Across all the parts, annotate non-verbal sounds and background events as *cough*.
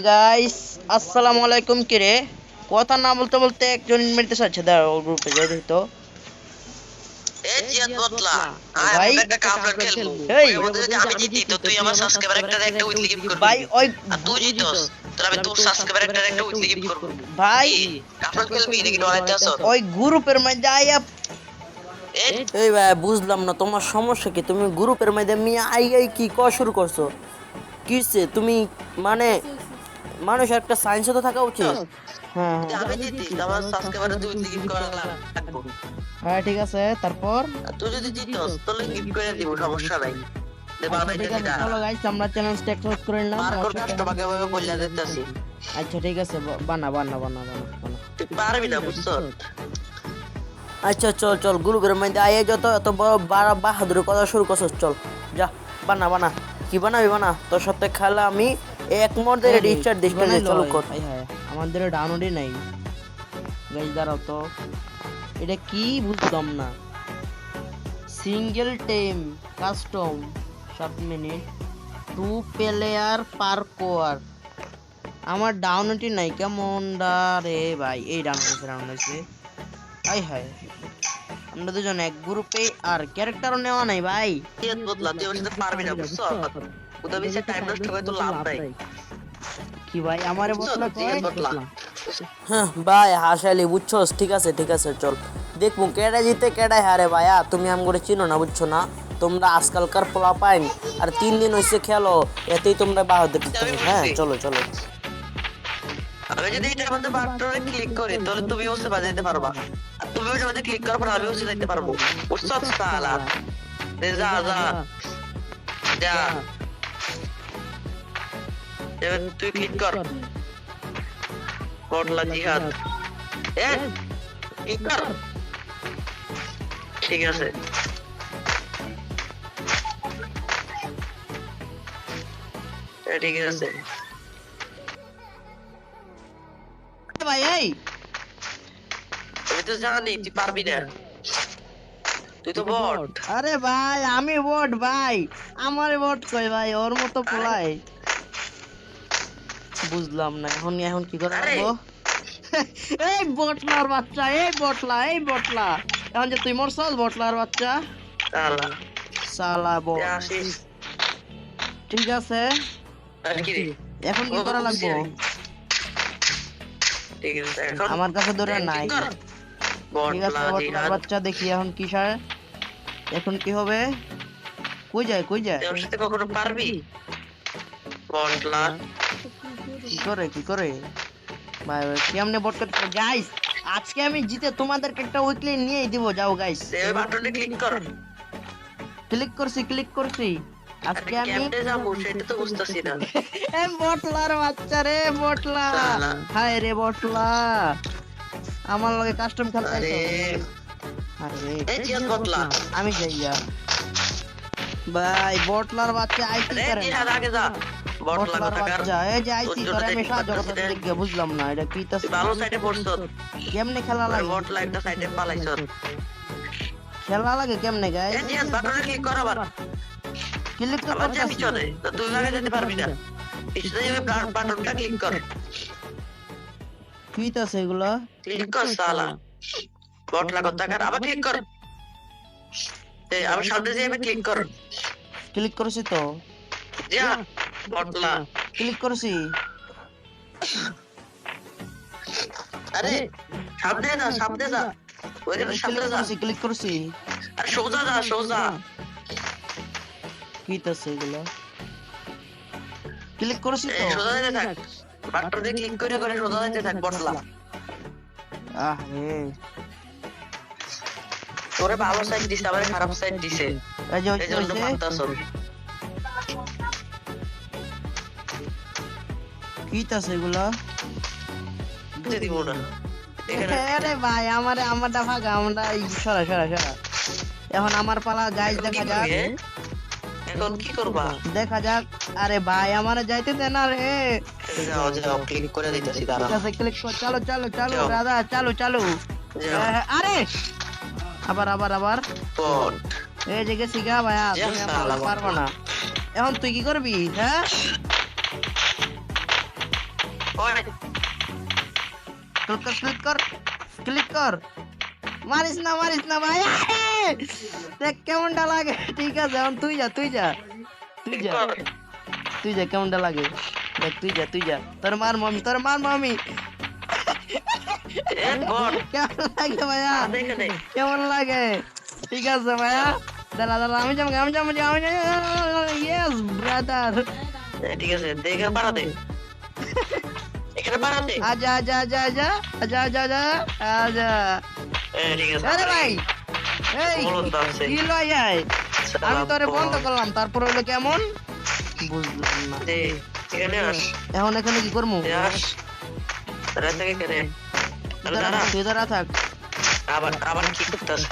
Guys আসসালামু আলাইকুম কিরে? কথা না বলতে বলতে একজন দাঁড়াও গ্রুপে যাই দেখি তো। এ জিয়াদ বদলা ভাই। একটা কামড় খেলব। এই। যদি আমি জিতি তো তুই আমার সাবস্ক্রাইবার একটা একটা গিফট করবি ভাই ওই তুই জিতস। তাহলে আমি তোর সাবস্ক্রাইবার একটা একটা গিফট করব। ভাই কামড় খেলবি নাকি ওই গ্রুপের মধ্যে আইয়া এই ভাই বুঝলাম না তোমার সমস্যা কি? তুমি গ্রুপের মধ্যে মিয়া আই আই কি ক শুরু করছ? কিসে তুমি মানে মানুষ একটা সায়েন্সে তো থাকা উচিত। হ্যাঁ আমি জিতি আমার সাবস্ক্রাইবার দুই গিফট করা লাগবে হ্যাঁ ঠিক আছে তারপর? তুই যদি জিতস তাহলে গিফট করে দিব সমস্যা নাই আচ্ছা ঠিক আছে বানা বানা বানা বানা পারবি না বুঝছ? আচ্ছা চল চল গ্রুপের মধ্যে যত এত বড় বারা বাহাদুরের কথা শুরু করছ চল। যা বানা বানা। কি বানাবি বানা? তোর সাথে খেলা আমি এক মধ্যে রিচার্জ বানাইলো চলো কর। হাই হাই, আমাদের ডাউনলোডই নাই। গাইস দাঁড়াও তো। এটা কি বুঝলাম না। সিঙ্গেল টেম কাস্টম সাত মিনিট। টু প্লেয়ার পার কোয়ার আমার ডাউনলোডই নাই কেমন রে ভাই? এই ডাউনলোড হয়েছে ডাউনলোড হয়েছে। হাই হাই আমরা দুজন এক গ্রুপে আর ক্যারেক্টারও নেওয়া নাই ভাই। বদলা তুই ওর পারবি না বুঝছ? উদা বিশে টাইম নষ্ট করে তো লাভ নাই কি ভাই আমারে বলল জিয়াদ বদলা হ্যাঁ ভাই হাসালি বুঝছস ঠিক আছে ঠিক আছে চল দেখব কেডা জিতে কেডাই হারে ভাইয়া তুমি আম করে চিনো না বুঝছ না তোমরা আজকালকার পোলা পাইন আর তিন দিন হইছে খেলো এতেই তোমরা বাহাদুর দিতেছো হ্যাঁ চলো চলো আমি যদি এটার মধ্যে বাটনে ক্লিক করি তাহলে তুমি ওসে বাজাইতে পারবা আর তুমি ওটার মধ্যে ক্লিক করার পর আমি ওসে যাইতে পারব বুঝছ সালা দে যা যা যা এবার তুই ক্লিক কর। বটলা জিহাদ। এ ক্লিক কর। ঠিক আছে। ঠিক আছে। ভাই এই। আমি তো জানি তুই পারবি না। তুই তো বট। আরে ভাই আমি বট ভাই। আমারে বট কই ভাই? ওর মতো পোলাই বুঝলাম না। এখন এখন কি করে। রাখব এই বটলার বাচ্চা এই বটলা এই বটলা। এখন যে তুই মরছস বটলার বাচ্চা। সালা সালা বট। ঠিক আছে? এখন কি করা লাগবো? আমার কাছে ধরে নাই। ঠিক আছে বটলার বাচ্চা দেখি এখন কি সার এখন কি হবে? কই যায় কই যায়? তুই ওর সাথে কখনো পারবি? বটলা। কি করে কি করে? ভাই ভাই কেমনে বট করতে গাইস আজকে আমি জিতে তোমাদেরকে একটা উইকলি নিয়েই দিব। যাও গাইস সে বাটনে ক্লিক কর। ক্লিক করছি ক্লিক করছি। আজকে আমি কেমনে যাব সেটা তো বুঝতেছি না। *laughs* এ বটলার বাচ্চা রে বটলা। হায় রে বটলা আমার লগে কাস্টম খেলতে আরে। আইছো। হায় রে এই জিহাদ বটলা আমি যাইয়া ভাই বটলার বাচ্চা আইটি আরে করে আগে যা। বটলা বটলার কথা কার বাচ্চা এই যে আইটি তোর আমি সাহায্য করতে দেখে বুঝলাম না এটা কি তা ভালো সাইডে পড়ছ। কেমনে খেলা লাগে? বটলা একটা সাইডে পালাইছ খেলা লাগে কেমনে এই বাটনে ক্লিক কর আবার। ক্লিক তো আবার পিছনে তো তুই আগে যেতে পারবি না। পিছনে যাবে বাটনটা ক্লিক কর। কি ক্লিক কর সালা বটলা কথা আবার ক্লিক কর। এই আবার সামনে যাবে ক্লিক কর। ক্লিক করেছি তো। যা। বটলা ক্লিক করেছি। আরে সামনে যা সামনে যা। ওইখানে সামনে যা ক্লিক করেছি আর সোজা যা সোজা। কি তো সেগুলো ক্লিক করেছি তো। সোজা যেতে থাক। বাটনে ক্লিক করে করে সোজা যেতে থাক বটলা আহ রে। তোরে ভালো সাইড দিছে আবার খারাপ সাইড দিছে। এই যে এই জন্য তো সেগুলো বুঝতে দিব না। আরে ভাই আমার আমারটা ভাগা আমরা সরা সরা সরা। এখন আমার পালা গাইজ দেখা যাক। এখন কি করবা? দেখা যাক। আরে ভাই আমার যাইতে দে না রে। যাও যাও ক্লিক করে দিতেছি দাঁড়া ঠিক আছে ক্লিক কর। চালো চালো চালো দাদা চালু চালু। হ্যাঁ, আরে! আবার আবার আবার। এই যে গেছি গা ভাইয়া যা তুমি পারব না। এখন তুই কি করবি হ্যাঁ? ওই ক্লিক কর ক্লিক কর ক্লিক কর মারিস না মারিস না ভাই আরে! দেখ কেমনটা লাগে ঠিক আছে এখন তুই যা তুই যা তুই যা কর। তুই যা কেমনটা লাগে দেখ তুই যা তুই যা তোর মার মামি তোর মার মামি এ বট কেমন লাগে ভাইয়া আদে এখানে কেমন লাগে ঠিক আছে ভাইয়া দাঁড়া দাঁড়া আমি যাব আমি যাব আমি যাব ইয়েস ব্রাদার এ, ঠিক আছে দেখে পারাতে এখানে পারাতে আজা আজা আজা আজা আজা আজা আজা আজা। ঠিক আছে আরে ভাই এই বলুন তো আছে। কি লয় যায় আমি তোরে বন্ধ করলাম তারপর হলো কেমন? বুঝলাম না এখানে আস। এখন এখানে কি করব? আস। এখানে। তুই দাঁড়া থাক। আবার আবার কি করতেছ?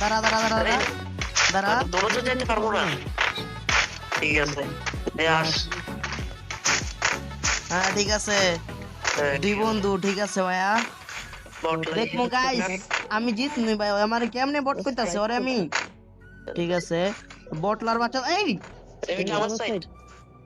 দাঁড়া দাঁড়া দাঁড়া দাঁড়া। দাঁড়া দৌড়ে যেতে পারব না। ঠিক আছে আস। হ্যাঁ ঠিক আছে। দুই বন্ধু ঠিক আছে ভাইয়া। দেখব গাইস আমি জিত নি ভাই আমার কেমনে বট কইতাছে ওরে আমি? ঠিক আছে বটলার বাচ্চা এই! এটা আমার সাইড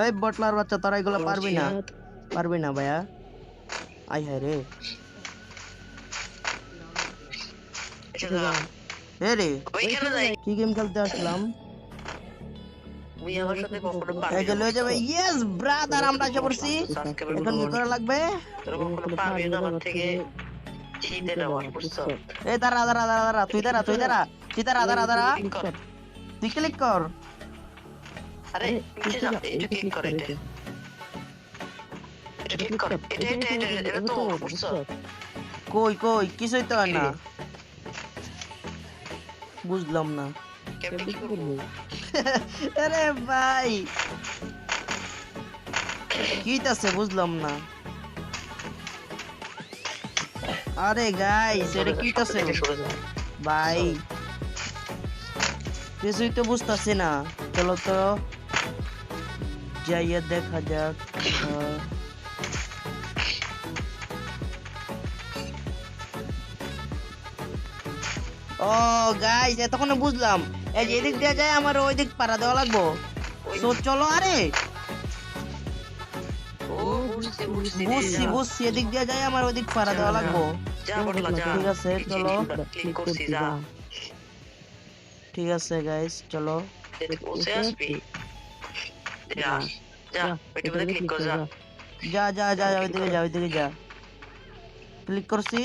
এই বটলার বাচ্চা তোরা এগুলো পারবি না। পারবি না ভাইয়া। আই হায় রে। এখানে এ রে। কি গেম খেলতে আসলাম? তুই আমার সাথে কখনো এই পারবি যে না। লয়ে যাবে ইয়েস ব্রাদার আমরা এসে পড়ছি এখন কি করা লাগবে? তোরা কখনো পারবি না আমার থেকে জিতে নেওয়া বুঝছ? এই দাঁড়া দাঁড়া দাঁড়া দাঁড়া তুই দাঁড়া তুই দাঁড়া দাঁড়া দাঁড়া। তুই ক্লিক কর। আরে নিচে যা এটা ক্লিক কর এটা এটা ক্লিক কর। এটা এটা এটা এটা এটা তো বুঝছ? কই কই কিছুই তো হয় না। বুঝলাম না। কেমনে কি করব আরে ভাই কিতাছে বুঝলাম না আরে গাইস এটা সরে যা ভাই কিছুই তো বুঝতাছি না চলো তো যাইয়া দেখা যাক ও গাইস এতক্ষণ বুঝলাম এই যে এদিক দিয়ে যায় আমার ওই দিক পাড়া দেওয়া লাগবো। তো চলো আরে। বুঝছি বুঝছি এদিক দিয়ে যায় আমার ওই দিক পাড়া দেওয়া লাগবো। ঠিক আছে, চলো। ক্লিক করছি ঠিক আছে গাইস চলো। যা যা যা। ওইদিকে যা ওইদিকে যা। ক্লিক করছি।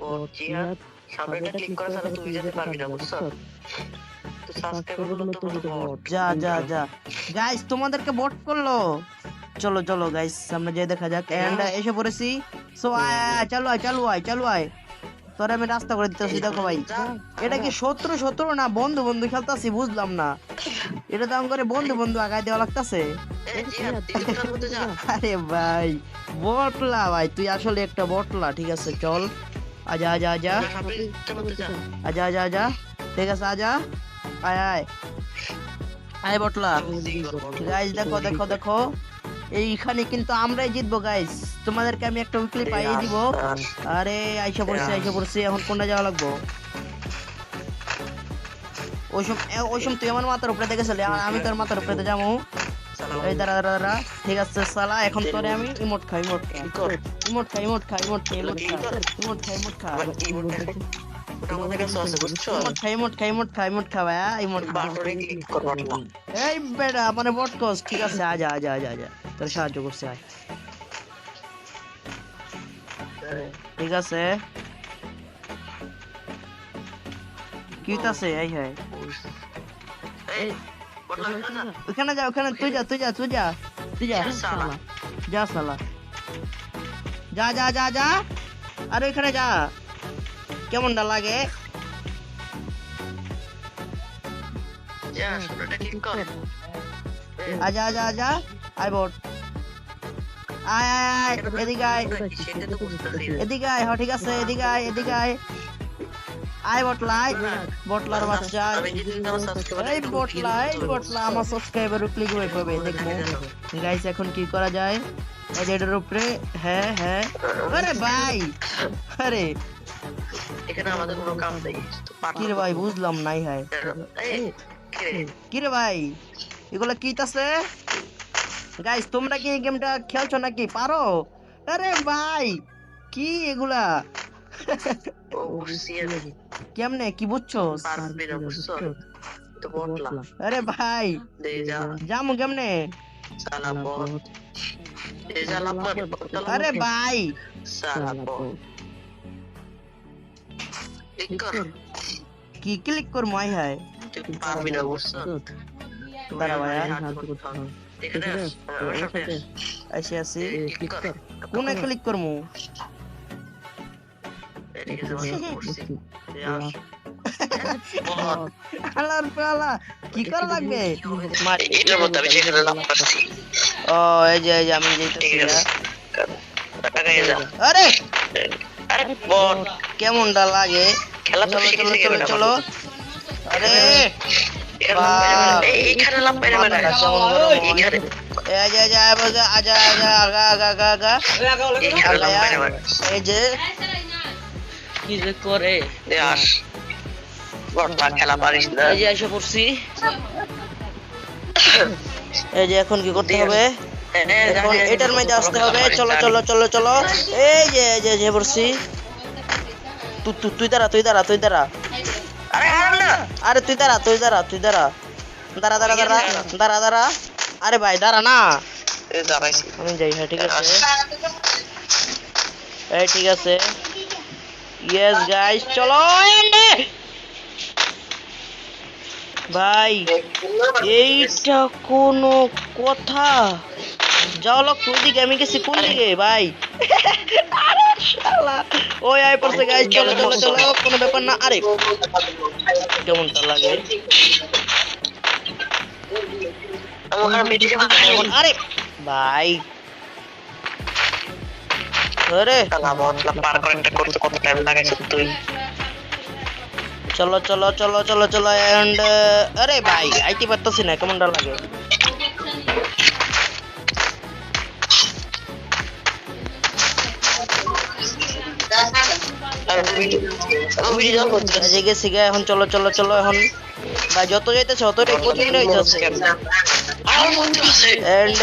ও জিহাদ সামনেটা ক্লিক করা ছাড়া তুই যেতে পারবি না বুঝছ? যা যা যা। গাইস তোমাদেরকে বট করল। চলো চলো গাইস সামনে যাই দেখা যাক। এন্ড এসে পড়েছি। সো চালু আয় চালু আয় চালু আয়। তোরে আমি রাস্তা করে দিতেছি দেখো ভাই। এটা কি শত্রু শত্রু না বন্ধু বন্ধু খেলতাছি? বুঝলাম না। এটা তো আম করে বন্ধু বন্ধু আগায় দেওয়া লাগতাছে। আরে ভাই বটলা ভাই তুই আসলে একটা বটলা ঠিক আছে চল। আজা আজা আজা। আজা আজা আজা। ঠিক আছে আজা। আয় আয়। আয় বটলা। গাইস দেখো দেখো দেখো। এইখানে কিন্তু আমরাই জিতবো গাইস তোমাদেরকে আমি একটা উইকলি পাইয়ে দিব। আরে আইসা পড়ছি আইসা পড়ছি। এখন কোনটা যাওয়া লাগবো? ওই সম এ- ওই সম তুই আমার মাথার উপরে দেখেছিলি? আর আমি তোর মাথার উপরে যাব। এই দাঁড়া দাঁড়া দাঁড়া। ঠিক আছে সালা এখন তোরে আমি ইমোট খাই ইমোট খাই। ইমোট খাই ইমোট খাই ইমোট খাই ইমোট খাই। ইমোট খাই ইমোট খাই ಟೊಮೆಟೊ ಸಾಸ್ ಗೊಚ್ಚು ಇಮೋಟ್ ಇಮೋಟ್ ಇಮೋಟ್ খাবে ইমোট বাটরে ক্লিক করব না এই বেটা মানে বটকস ঠিক আছে আ যা যা যা যা তোর সাহায্য করছে আয় ঠিক আছে কিতাছে এই হ্যাঁ ওখানে যা ওখানে তুই যা তুই যা তুই যা তুই যা সালা যা সালা যা যা যা যা আরে ওখানে যা কেমনটা লাগে? আজা আজা আজা আয় বট আয় আয় আয় এদিকে আয়। এদিকে আয় ঠিক আছে এদিকে আয় এদিকে আয়। আয় বটলা আয়। বটলার বাচ্চা এই বটলা এই বটলা আমার সাবস্ক্রাইবার ক্লিক হয়ে পাবে দেখব। গাইস এখন কি করা যায়? এটার উপরে হ্যাঁ হ্যাঁ। আরে ভাই আরে। এখানে আমাদের কোনো কাম নেই কিরে ভাই বুঝলাম নাই হাই কিরে? ভাই এগুলা কি তাছে? গাইস তোমরা কি এই গেমটা খেলছো নাকি? পারো? আরে ভাই কি এগুলা? কেমনে কি বুঝছ? আরে ভাই যাম কেমনে? আরে ভাই। ক্লিক কর। কি ক্লিক কর মাই হায়। তুই পারবি না বুঝছ? দাঁড়া ভাইয়া এখানে আস, আমার সাথে আসি আসি ক্লিক কর। কোনে ক্লিক করমু। আলার পালা কি করা লাগবে? মারি এটার মধ্যে আমি যেখানে লাভ করছি ও এই যে এই যে আমি যেতেছি আরে! কেমনটা লাগে? খেলা তো চলো শিখে চলো চলো আরে। এইখানে লাভ। এইখানে যে এই যে। কি করে? আস। খেলা পারিস না। এই এসে পড়ছি। এই যে এখন কি করতে হবে? এখন এটার মধ্যে আসতে হবে। চলো চলো চলো চলো। এই যে যে যে পড়ছি তুই তুই দাঁড়া তুই দাঁড়া তুই দাঁড়া। আরে তুই দাঁড়া তুই দাঁড়া তুই দাঁড়া। দাঁড়া দাঁড়া দাঁড়া। দাঁড়া দাঁড়া। আরে ভাই দাঁড়া না। আমি যাই হ্যাঁ ঠিক আছে। এই ঠিক আছে। ইয়েস গাইস চলো এন্ডে ভাই এইটা কোনো কথা। যাও লোক কোন দিকে আমি গেছি কোন দিকে ভাই আরে শালা ওই আই পড়ছে গাইস চলো চলো চলো কোনো ব্যাপার না আরে কেমনটা লাগে আমার ওখানে মিটিকে বানাই আরে ভাই আরে খেলা বটলা পার করে একটা করতে কত টাইম লাগাইছিস তুই চলো চলো চলো চলো চলো এন্ড আরে ভাই আইতে পারতাছি না কেমনটা লাগে গে, এখন চলো চলো চলো এখন। ভাই যত যাইতেছে কঠিন হইতেছে এন্ড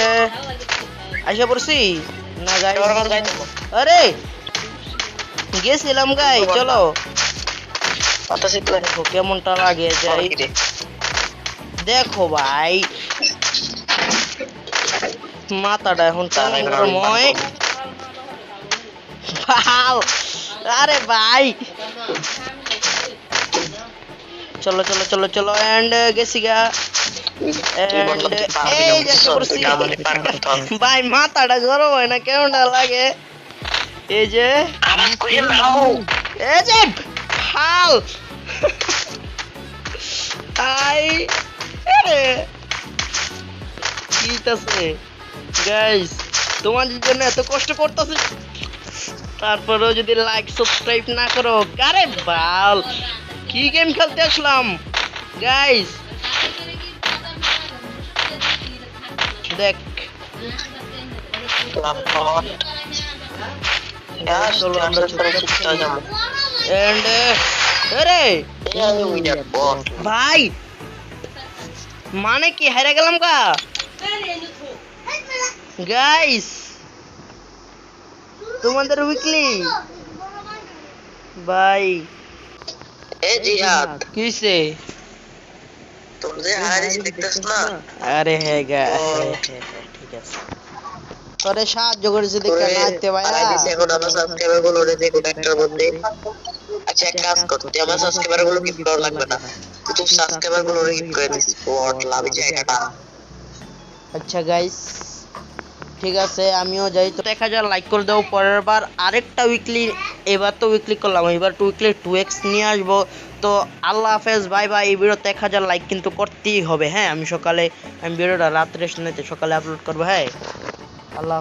আইসা পড়ছি? না গাই আরে! গেছিলাম গাই চলো। কেমনটা লাগে যাই দেখো ভাই। মাথাটা এখন ময় বাল আরে ভাই। চলো চলো চলো চলো এন্ড গেছি গা। ভাই মাথাটা গরম হয় না কেমনটা লাগে? এই যে। এই যে হাল। আই আরে। কিতাছে গাইস তোমাদের জন্য এত কষ্ট করতেছি। তারপরেও যদি লাইক সাবস্ক্রাইব না করো কারে বাল? কি গেম খেলতে আসলাম? গাইস দেখ। আরে! ভাই! মানে কি হেরে গেলাম কা গাইস তোমাদের উইকলি ভাই এ জিহাদ কিসে তুমি যে হারিস দেখতেছ না আরে হ্যাঁ গা হ্যাঁ, হ্যাঁ, হ্যাঁ, ঠিক আছে তোরে সাহায্য করেছে দেখে নাচতে ভাই হারাইছিস এখন আমার সাবস্ক্রাইবারগুলো রে দেখো একটার মধ্যে আচ্ছা এক কাজ কর তুই আমার সাবস্ক্রাইবারগুলো গিফট করা লাগবে না তুই তোর সাবস্ক্রাইবারগুলো গিফট করে দিস বট লাভ জায়গাটা আচ্ছা গাইস ঠিক আছে, আমিও যাই। তো এক হাজার লাইক করে দেবো পরের বার। আরেকটা উইকলি এবার তো উইকলি করলাম, এবার টু উইকলি টু এক্স নিয়ে আসব। তো আল্লাহ হাফেজ বাই বাই এই ভিডিওতে এক হাজার লাইক কিন্তু করতেই হবে। হ্যাঁ আমি সকালে, আমি ভিডিওটা রাত্রে শুনেতে সকালে আপলোড করব। হ্যাঁ আল্লাহ